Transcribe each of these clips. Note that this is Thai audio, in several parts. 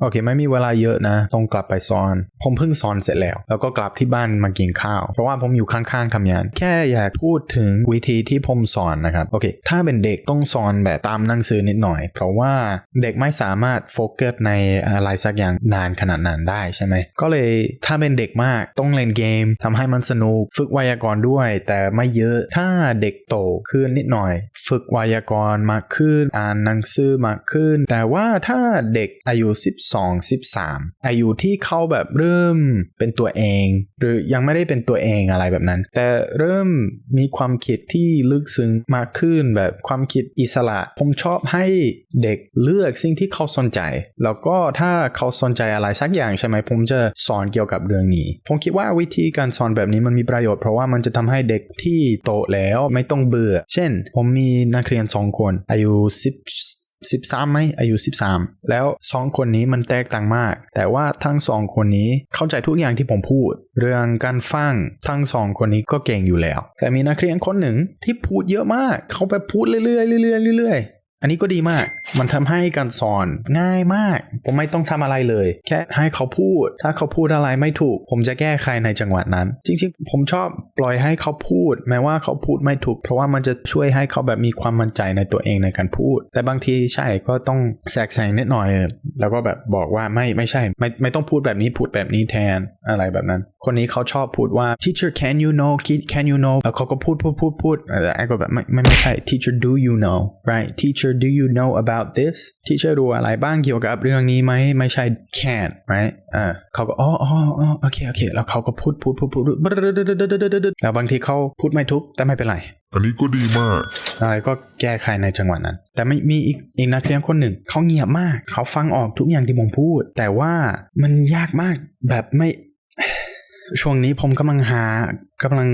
โอเคไม่มีเวลาเยอะนะ ต้องกลับไปสอน ผมเพิ่งสอนเสร็จแล้ว แล้วก็กลับที่บ้านมากินข้าว เพราะว่าผมอยู่ข้างๆทำงาน แค่อยากพูดถึงวิธีที่ผมสอนนะครับโอเค ถ้าเป็นเด็กต้องสอนแบบตามหนังสือนิดหน่อย เพราะว่าเด็กไม่สามารถโฟกัสในอะไรสักอย่างนานขนาดนั้นได้ใช่ไหมก็เลยถ้าเป็นเด็กมากต้องเล่นเกมทำให้มันสนุก ฝึกไวยากรณ์ด้วย แต่ไม่เยอะถ้าเด็กโตขึ้นนิดหน่อย ฝึกไวยากรณ์มากขึ้น อ่านหนังสือมากขึ้น แต่ว่าถ้าเด็กอายุ 12 13 อายุที่เขาแบบเริ่มเป็นตัวเอง หรือยังไม่ได้เป็นตัวเองอะไรแบบนั้น แต่เริ่มมีความคิดที่ลึกซึ้งมากขึ้นแบบความคิดอิสระ ผมชอบให้เด็กเลือกสิ่งที่เขาสนใจ แล้วก็ถ้าเขาสนใจอะไรสักอย่างใช่ไหมผมจะสอนเกี่ยวกับเรื่องนี้ ผมคิดว่าวิธีการสอนแบบนี้มันมีประโยชน์เพราะว่ามันจะทำให้เด็กที่โตแล้วไม่ต้องเบื่อ เช่น ผมมีนักเรียนสองคนอายุ10 13ไหมอายุ 13 แล้วสองคนนี้มันแตกต่างมาก แต่ว่าทั้งสองคนนี้เข้าใจทุกอย่างที่ผมพูด เรื่องการฟังทั้งสองคนนี้ก็เก่งอยู่แล้ว แต่มีนักเรียนคนหนึ่งที่พูดเยอะมาก เขาไปพูดเรื่อยๆเรื่อยๆเรื่อยๆอันนี้ก็ดีมาก มันทำให้การสอนง่ายมาก ผมไม่ต้องทำอะไรเลย แค่ให้เขาพูด ถ้าเขาพูดอะไรไม่ถูก ผมจะแก้ไขในจังหวะนั้น จริงๆ ผมชอบปล่อยให้เขาพูด แม้ว่าเขาพูดไม่ถูก เพราะว่ามันจะช่วยให้เขาแบบมีความมั่นใจในตัวเองในการพูด แต่บางทีใช่ก็ต้องแทรกแซงนิดหน่อย แล้วก็แบบบอกว่าไม่ไม่ใช่ ไม่ไม่ต้องพูดแบบนี้พูดแบบนี้แทนอะไรแบบนั้น คนนี้เขาชอบพูดว่า teacher can you know kid can you know แล้วเขาก็พูดพูดพูดพูดแต่ไอ้ก็แบบไม่ไม่ใช่ teacher do you know right teacher do you know about this teacher รู้อะไรบ้างเกี่ยวกับเรื่องนี้ไหมไม่ใช่ can right อ่าเขาก็อ๋ออ๋อโอเคโอเค แล้วเขาก็พูดพูดพูดพูดแล้วบางทีเขาพูดไม่ทุกแต่ไม่เป็นไร อันนี้ก็ดีมาก อะไรก็แก้ไขในจังหวะนั้น แต่ไม่มีอีกอีกนักเรียนคนหนึ่ง เขาเงียบมาก เขาฟังออกทุกอย่างที่ผมพูด แต่ว่ามันยากมากแบบไม่ช่วงนี้ผมกำลังหากำลัง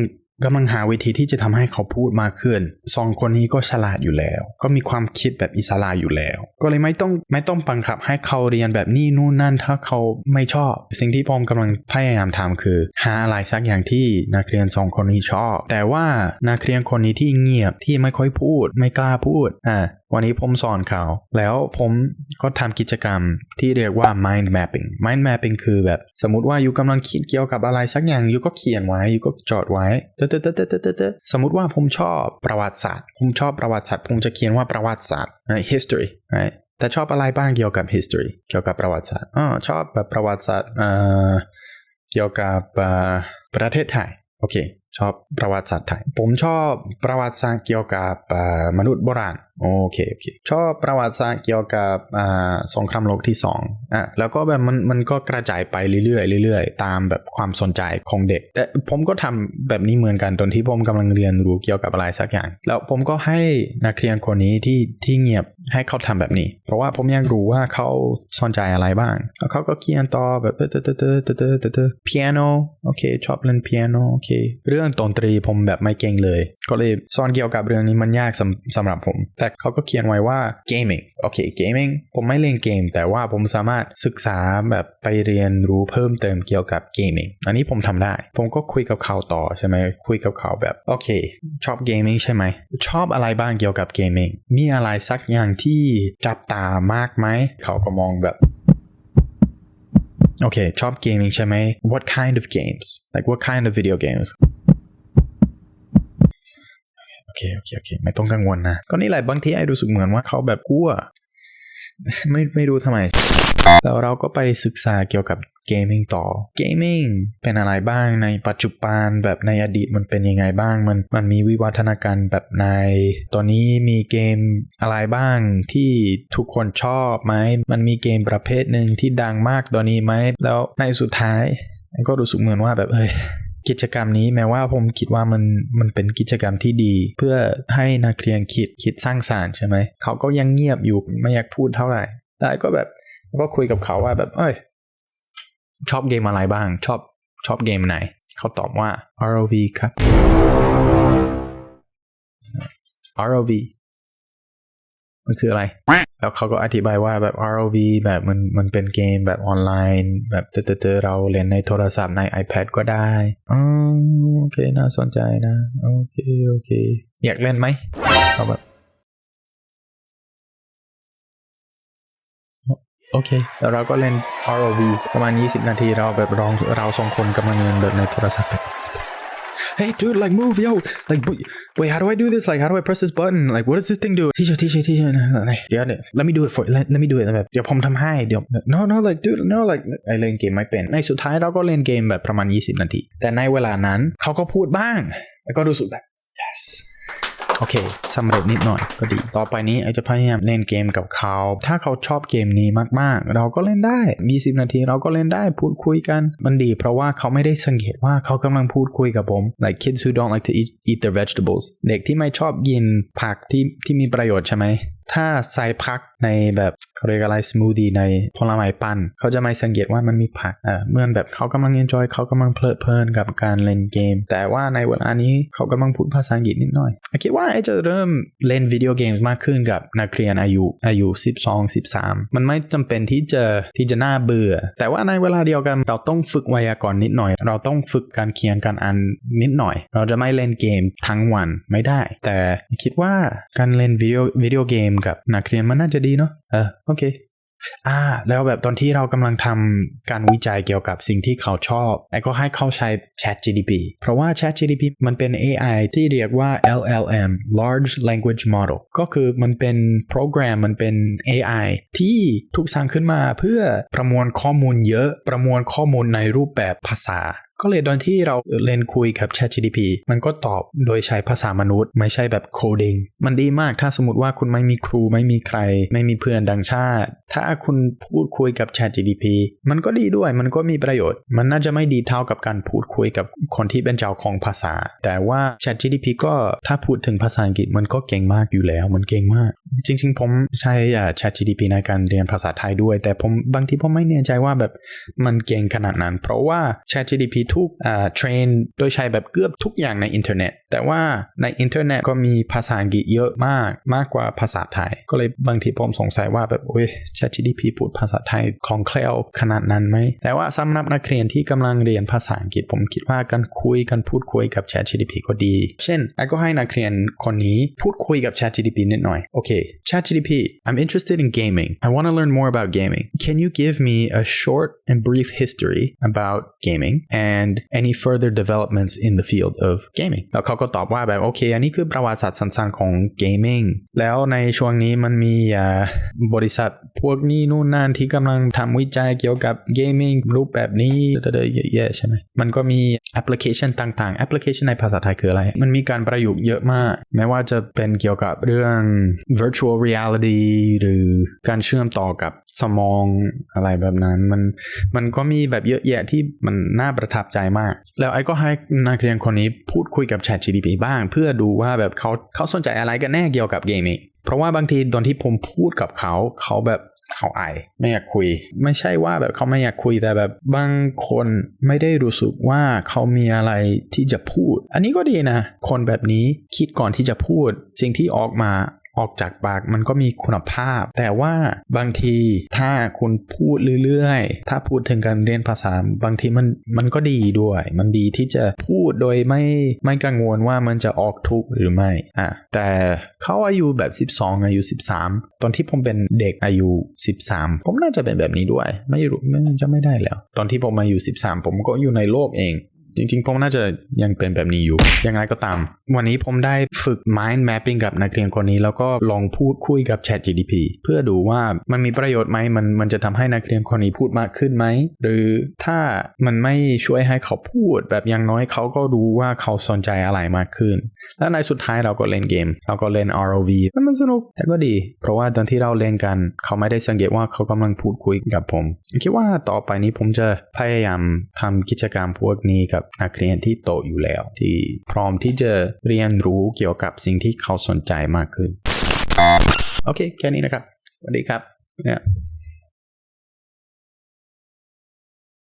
กำลังหาวิธีที่จะทำให้เขาพูดมากขึ้นสองคนนี้ก็ฉลาดอยู่แล้ว ก็มีความคิดแบบอิสระอยู่แล้ว ก็เลยไม่ต้องไม่ต้องบังคับให้เขาเรียนแบบนี้นู่นนั่น ถ้าเขาไม่ชอบ สิ่งที่พอมกำลังพยายามทำคือ หาอะไรสักอย่างที่นักเรียนสองคนนี้ชอบ แต่ว่านักเรียนคนนี้ที่เงียบที่ไม่ค่อยพูด ไม่กล้าพูดอ่า วันนี้ผมสอนเขา แล้วผมก็ทำกิจกรรมที่เรียกว่า mind mapping mind mapping คือแบบสมมติว่าอยู่กำลังคิดเกี่ยวกับอะไรสักอย่างอยู่ก็เขียนไว้อยู่ก็จดไว้เตเตเตเตเตเตสมมติว่าผมชอบประวัติศาสตร์ ผมชอบประวัติศาสตร์ ผมจะเขียนว่าประวัติศาสตร์ history right แต่ชอบอะไรบ้างเกี่ยวกับ history เกี่ยวกับประวัติศาสตร์อ๋อชอบแบบประวัติศาสตร์เอ่อเกี่ยวกับประเทศไทยโอเค ชอบประวัติศาสตร์ไทย ผมชอบประวัติศาสตร์เกี่ยวกับมนุษย์โบราณ โอเคโอเคชอบประวัติศาสตร์เกี่ยวกับอ่าสงครามโลกที่สองอะแล้วก็แบบมันมันก็กระจายไปเรื่อยๆเรื่อยๆ ตามแบบความสนใจของเด็ก แต่ผมก็ทำแบบนี้เหมือนกันตอนที่ผมกำลังเรียนรู้เกี่ยวกับอะไรสักอย่าง แล้วผมก็ให้นักเรียนคนนี้ที่ที่เงียบให้เขาทำแบบนี้ เพราะว่าผมอยากรู้ว่าเขาสนใจอะไรบ้าง แล้วเขาก็เขียนต่อแบบเตอเตอเตอเตอเตอเตอเตอเปียโนโอเคชอบเล่นเปียโนโอเคเรื่องดนตรีผมแบบไม่เก่งเลย ก็เลยสอนเกี่ยวกับเรื่องนี้มันยากสำสำหรับผม แต่เขาก็เขียนไว้ว่า gaming โอเค gaming ผมไม่เล่นเกม แต่ว่าผมสามารถศึกษาแบบไปเรียนรู้เพิ่มเติมเกี่ยวกับ gaming อันนี้ผมทำได้ ผมก็คุยกับเขาต่อใช่ไหมคุยกับเขาแบบ โอเค ชอบ gaming ใช่ไหม ชอบอะไรบ้างเกี่ยวกับ gaming มีอะไรสักอย่างที่จับตามากไหม เขาก็มองแบบโอเคชอบ gaming ใช่ไหม What kind of games like what kind of video games เคโอเคโอเค ไม่ต้องกังวลนะ ก็นี่แหละบางทีไอ้รู้สึกเหมือนว่าเขาแบบกลัว ไม่ไม่รู้ทำไมแล้วเราก็ไปศึกษาเกี่ยวกับเกมมิ่งต่อ เกมมิ่งเป็นอะไรบ้างในปัจจุบันแบบในอดีตมันเป็นยังไงบ้าง มันมันมีวิวัฒนาการแบบใน ตอนนี้มีเกมอะไรบ้างที่ทุกคนชอบไหม มันมีเกมประเภทหนึ่งที่ดังมากตอนนี้ไหม แล้วในสุดท้ายก็รู้สึกเหมือนว่าแบบเอ้ย กิจกรรมนี้แม้ว่าผมคิดว่ามันมันเป็นกิจกรรมที่ดี เพื่อให้นักเรียนคิดคิดสร้างสารรค์ใช่ไหมเขาก็ยังเงียบอยู่ไม่อยากพูดเท่าไหร่แต่ก็แบบก็คุยกับเขาว่าแบบ เอ้ยชอบเกมอะไรบ้าง ชอบชอบเกมไหน เขาตอบว่า ROV ครับ ROV มันคืออะไร แล้วเขาก็อธิบายว่าแบบ ROV แบบมันมันเป็นเกมแบบออนไลน์ แบบเตอๆเราเล่นในโทรศัพท์ใน iPad ก็ได้อ๋อโอเคน่าสนใจนะโอเคโอเค อยากเล่นไหมเขาแบบโอเค แล้วเราก็เล่น ROV ประมาณ 20 นาทีเราแบบร้องเราสองคนกำลังเล่นแบบในโทรศัพท์ Hey dude, like move, yo. Like, wait, wait, how do I do this? Like, how do I press this button? Like, what does this thing do? Teacher, teacher, teacher. เดี๋ยวเดี๋ย let me do it for let, let me do it แบบเดี๋ยวผมทำให้เดี๋ยว no no like dude no like ไอเล่นเกมไม่เป็นในสุดท้ายเราก็เล่นเกมแบบประมาณ 20 นาที แต่ในเวลานั้นเขาก็พูดบ้าง แล้วก็รู้สึกแบบ โอเคสำเร็จนิดหน่อยก็ดี ต่อไปนี้ไอจะพยายามเล่นเกมกับเขา ถ้าเขาชอบเกมนี้มากๆ เราก็เล่นได้ 20 นาทีเราก็เล่นได้พูดคุยกัน มันดีเพราะว่าเขาไม่ได้สังเกตว่าเขากำลังพูดคุยกับผม like kids who don't like to eat eat their vegetables เด็กที่ไม่ชอบกินผักที่ที่มีประโยชน์ใช่ไหม ถ้าใส่ผักในแบบเขาเรียกอะไรสมูทตี้ในผลไม้ปั่นเขาจะไม่สังเกตว่ามันมีผักเออเมื่อแบบเขากำลัง enjoy เขากำลังเพลิดเพลินกับการเล่นเกม แต่ว่าในเวลานี้เขากำลังพูดภาษาอังกฤษนิดหน่อยคิดว่าไอจะเริ่มเล่นวิดีโอเกมมากขึ้นกับนักเรียนอายุอายุ 12 13 มันไม่จำเป็นที่จะที่จะน่าเบื่อ แต่ว่าในเวลาเดียวกันเราต้องฝึกไวยากรณ์นิดหน่อย เราต้องฝึกการเขียนการอ่านนิดหน่อย เราจะไม่เล่นเกมทั้งวันไม่ได้ แต่คิดว่าการเล่นวิดีโอวิดีโอเกมกับนักเรียนมันน่าจะดีเนาะเออโอเคอ่าแล้วแบบตอนที่เรากำลังทำการวิจัยเกี่ยวกับสิ่งที่เขาชอบไอ้ก็ให้เขาใช้ Chat GDP เพราะว่า Chat GDP มันเป็น AI ที่เรียกว่า LLM Large Language Model ก็คือมันเป็นโปรแกรมมันเป็น AI ที่ถูกสร้างขึ้นมาเพื่อประมวลข้อมูลเยอะประมวลข้อมูลในรูปแบบภาษา ก็เลยตอนที่เราเล่นคุยกับ ChatGPT มันก็ตอบโดยใช้ภาษามนุษย์ ไม่ใช่แบบโคด i n g มันดีมากถ้าสมมติว่าคุณไม่มีครูไม่มีใคร ไม่มีเพื่อนดังชาติ ถ้าคุณพูดคุยกับ ChatGPT มันก็ดีด้วยมันก็มีประโยชน์ มันน่าจะไม่ดีเท่ากับการพูดคุยกับคนที่เป็นเจ้าของภาษา แต่ว่า ChatGPT ก็ถ้าพูดถึงภาษาอังกฤษมันก็เก่งมากอยู่แล้ว มันเก่งมาก จริง ๆ ผมใช้ ChatGPT ในการเรียนภาษาไทยด้วย แต่ผมบางทีผมไม่แน่ใจว่าแบบมันเก่งขนาดนั้น เพราะว่า ChatGPT ทุกอ่าเทรนโดยใช้แบบเกือบทุกอย่างในอินเทอร์เน็ต แต่ว่าในอินเทอร์เน็ตก็มีภาษาอังกฤษเยอะมากมากกว่าภาษาไทย ก็เลยบางทีผมสงสัยว่าแบบโอ้ย ChatGPT พูดภาษาไทยคล่องแคล่วขนาดนั้นไหมแต่ว่าสำหรับนักเรียนที่กำลังเรียนภาษาอังกฤษ ผมคิดว่าการคุยกันพูดคุยกับ ChatGPT ก็ดี เช่นไอ้ก็ให้นักเรียนคนนี้พูดคุยกับ ChatGPT นิดหน่อยโอเค ChatGPT I'm interested in gaming I want to learn more about gaming can you give me a short and brief history about gaming and any further developments in the field of gaming แล้วเขาก็ตอบว่าแบบโอเค อันนี้คือประวัติศาสตร์สั้นๆของ gaming แล้วในช่วงนี้มันมีบริษัทพวกนี้นู่นนั่นที่กำลังทำวิจัยเกี่ยวกับ gaming รูปแบบนี้เดๆเยอะๆใช่ไหมมันก็มีแอปพลิเคชันต่างๆแอปพลิเคชันในภาษาไทยคืออะไร มันมีการประยุกต์เยอะมาก แม้ว่าจะเป็นเกี่ยวกับเรื่อง virtual reality หรือการเชื่อมต่อกับสมองอะไรแบบนั้น มันมันก็มีแบบเยอะแยะที่มันน่าประทับใจมาก แล้วไอ้ก็ให้นักเรียนคนนี้พูดคุยกับ ChatGPT บ้าง เพื่อดูว่าแบบเขาเขาสนใจอะไรกันแน่เกี่ยวกับเกมนี้เพราะว่าบางทีตอนที่ผมพูดกับเขาเขาแบบเขาอายไม่อยากคุย ไม่ใช่ว่าแบบเขาไม่อยากคุยแต่แบบบางคนไม่ได้รู้สึกว่าเขามีอะไรที่จะพูด อันนี้ก็ดีนะ คนแบบนี้คิดก่อนที่จะพูด สิ่งที่ออกมา ออกจากปากมันก็มีคุณภาพ แต่ว่าบางทีถ้าคุณพูดเรื่อยๆ ถ้าพูดถึงการเรียนภาษา บางทีมันมันก็ดีด้วย มันดีที่จะพูดโดยไม่ไม่กังวลว่ามันจะออกทุกหรือไม่อะแต่เขาอายุแบบ 12 อายุ 13 ตอนที่ผมเป็นเด็กอายุ 13 ผมน่าจะเป็นแบบนี้ด้วย ไม่รู้ไม่จะไม่ได้แล้ว ตอนที่ผมอายุ13 ผมก็อยู่ในโลกเอง จริงๆ ผมน่าจะยังเป็นแบบนี้อยู่ ยังไงก็ตาม วันนี้ผมได้ฝึก mind mapping กับนักเรียนคนนี้ แล้วก็ลองพูดคุยกับ Chat GDP เพื่อดูว่ามันมีประโยชน์ไหมมันมันจะทำให้นักเรียนคนนี้พูดมากขึ้นไหม หรือถ้ามันไม่ช่วยให้เขาพูด แบบอย่างน้อยเขาก็รู้ว่าเขาสนใจอะไรมากขึ้น แล้วในสุดท้ายเราก็เล่นเกม เราก็เล่น ROV มันสนุก แต่ก็ดี เพราะว่าตอนที่เราเล่นกัน เขาไม่ได้สังเกตว่าเขากำลังพูดคุยกับผม คิดว่าต่อไปนี้ผมจะพยายามทำกิจกรรมพวกนี้กับกับนักเรียนที่โตอยู่แล้ว ที่พร้อมที่จะเรียนรู้เกี่ยวกับสิ่งที่เขาสนใจมากขึ้น โอเค แค่นี้นะครับสวัสดีครับเนี่ย